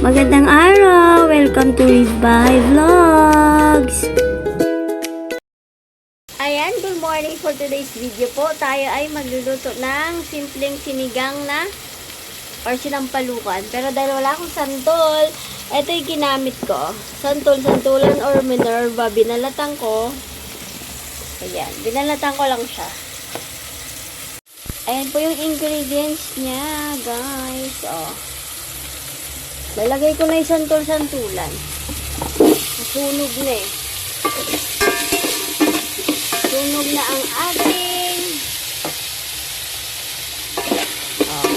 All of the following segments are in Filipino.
Magandang araw! Welcome to Live by Vlogs! Ayan, good morning for today's video po. Tayo ay magluluto ng simpleng sinigang na or sinampalukan. Pero dahil wala akong santol, ito yung ginamit ko. Santol, santulan or Minerva. Binalatan ko. Ayan, binalatan ko lang siya. Ayan po yung ingredients niya, guys. Oh. Lalagay ko na yung santol-santulan. Sunog na eh. Sunog na ang ating oh.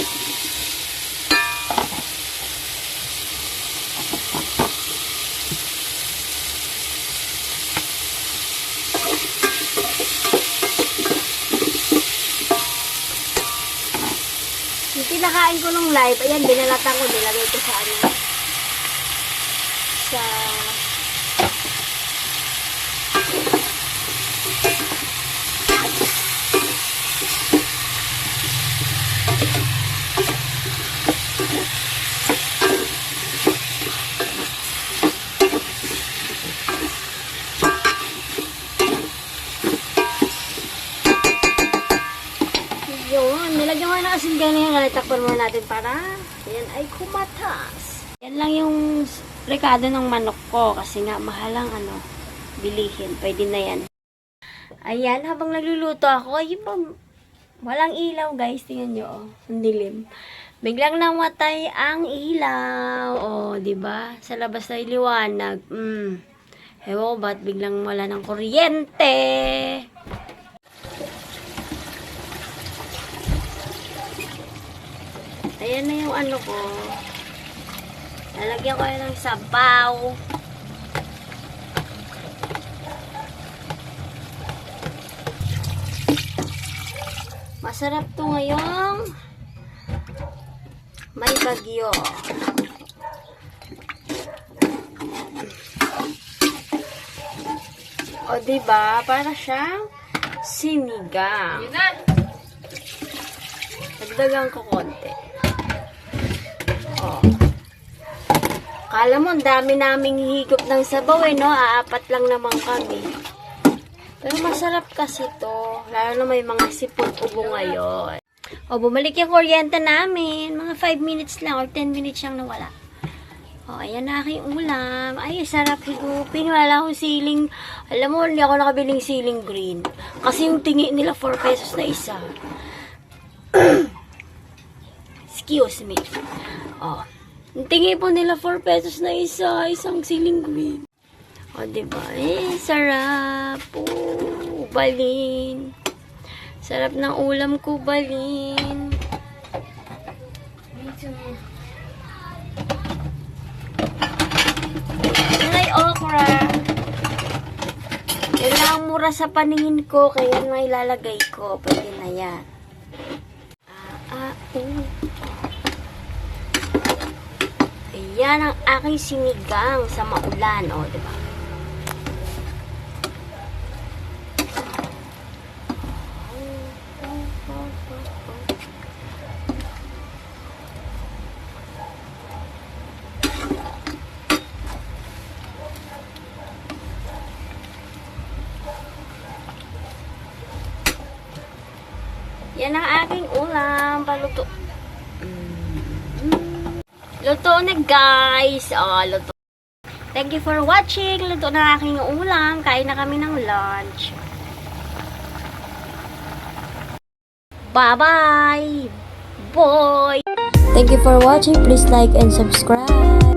Yung pinakain ko nung live, ayan, binalatan ko, nilagay ko sa ano, sa Yun, nilagyan ko na asin ganyan. Takpan muna natin para yan ay kumatas. Yan lang yung rekado ng manok ko kasi nga mahal ang ano, bilihin. Pwede na yan. Ayan, habang nagluluto ako, ayun pa, walang ilaw guys. Tingnan nyo, oh, ang dilim. Biglang namatay ang ilaw. Oh, 'di ba? Sa labas ay liwanag. Mm. Ewan ko ba't biglang wala ng kuryente. Ayan na yung ano ko. Lalagyan ko yan ng sabaw. Masarap to ngayong may bagyo. O, diba? Para siyang sinigang. Dagdagan ko konti. Oh. Kala mo, dami naming higop ng sabaw eh, no? Aapat lang naman kami. Pero masarap kasi to. Lalo na may mga sipon ubo ngayon. O, bumalik yung kuryente namin. Mga 5 minutes lang or 10 minutes lang nawala. O, ayan na aking ulam. Ay, sarap higupin. Wala akong siling. Alam mo, hindi ako nakabiling siling green. Kasi yung tingi nila 4 pesos na isa. Excuse me. Oh. Tingi po nila 4 pesos na isa, isang siling green. O, oh, diba? Eh, sarap. Oh, balin. Sarap ng ulam ko, balin. May okra. Yan lang ang mura sa paningin ko, kaya ang ilalagay ko. Pwede na yan. Ah, ah, uh. Ayan ang aking sinigang sa maulan. O, diba? Yan ang aking ulam. Paluto. Luto na guys. Oh, luto. Thank you for watching. Luto na aking ulam. Kain na kami ng lunch. Bye-bye. Boy. Thank you for watching. Please like and subscribe.